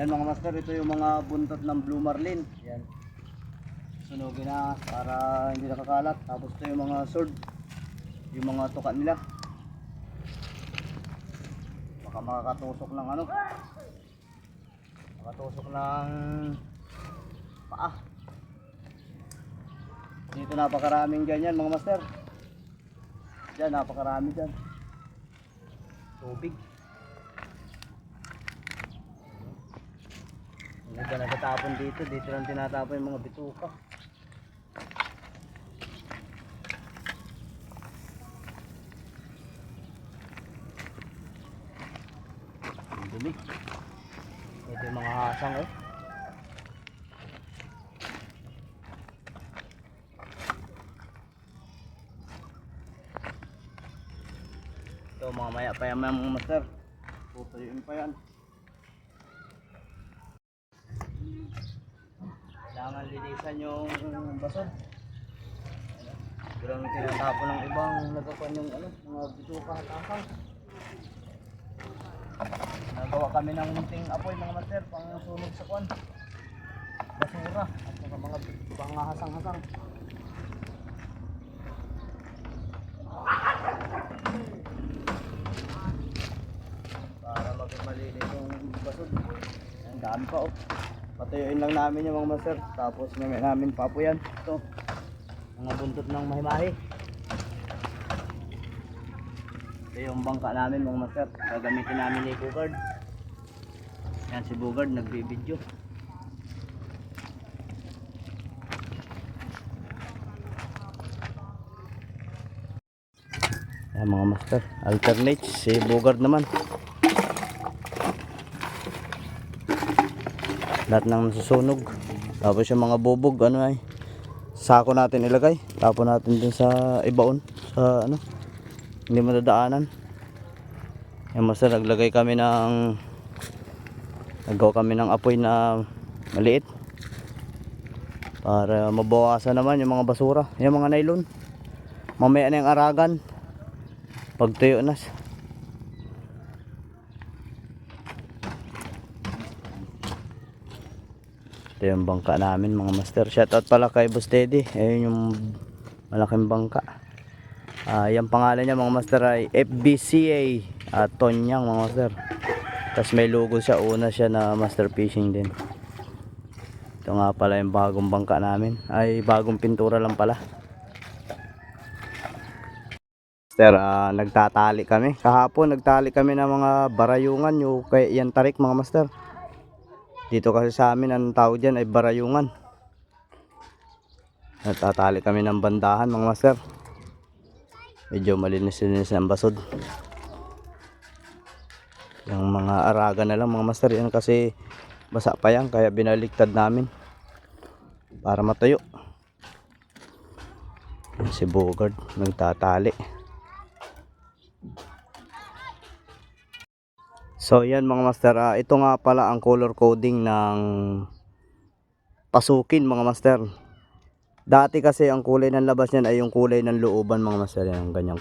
Yan mga master, ito yung mga buntot ng blue marlin. Yan. Sunugin na para hindi nakakalat. Tapos ito yung mga sword. Yung mga tuka nila. Baka makakatusok ng ano. Makatusok ng paa. Dito napakaraming ganyan mga master. Diyan napakarami dyan. Tubig. Hindi ka natatapon dito. Dito lang tinatapon yung mga bituka. Ang dumi. Ito yung mga hasang eh. Ito mga maya pa yan mga master. Pupuyuin pa yan. Kailangan linisan yung basod. Ang tinatapon ng ibang nagkakuan yung ano, mga bituka at asang. Nagawa kami ng munting apoy mga master pang sunog sa kuan. Basura at mga mga hasang-hasang. Para maging malinis yung basod. Ang dami pa oh. Patuyuin lang namin yung mga master. Tapos may namin papo yan. Ito. Mga buntot ng mahimahi. Ito yung bangka namin mga master. Gagamitin namin ni Bugard. Yan si Bugard nagbibideo. Yan mga master. Alternate. Si Bugard naman. Lahat ng nasusunog. Tapos yung mga bubog ano ay sako natin ilagay. Tapon natin din sa ibaon sa ano hindi madadaanan. Yung master naglagay kami ng nagawa kami ng apoy na maliit. Para mabawasan naman yung mga basura yung mga nylon. Mamaya na yung aragan. Pag tuyo na Ito yung bangka namin mga master. Shoutout pala kay Boss Teddy. Ayun yung malaking bangka. Ah, yung pangalan niya mga master ay FBCA at Tonyang mga master. Tapos may logo siya. Una siya na master fishing din. Ito nga pala yung bagong bangka namin. Ay bagong pintura lang pala. Master, ah, nagtatali kami. Kahapon nagtali kami ng mga barayungan. Yung kay yan tarik mga master. Dito kasi sa amin ang tawag dyan ay barayungan. Natatali kami ng bandahan mga master. Medyo malinis-linis ang basod. Yung mga araga na lang mga master. Yan kasi basa pa yan kaya binaliktad namin. Para matayo. Si Bogard nagtatali. So yan mga master, ah, ito nga pala ang color coding ng pasukin mga master. Dati kasi ang kulay ng labas niyan ay yung kulay ng looban mga master, yan ang ganyang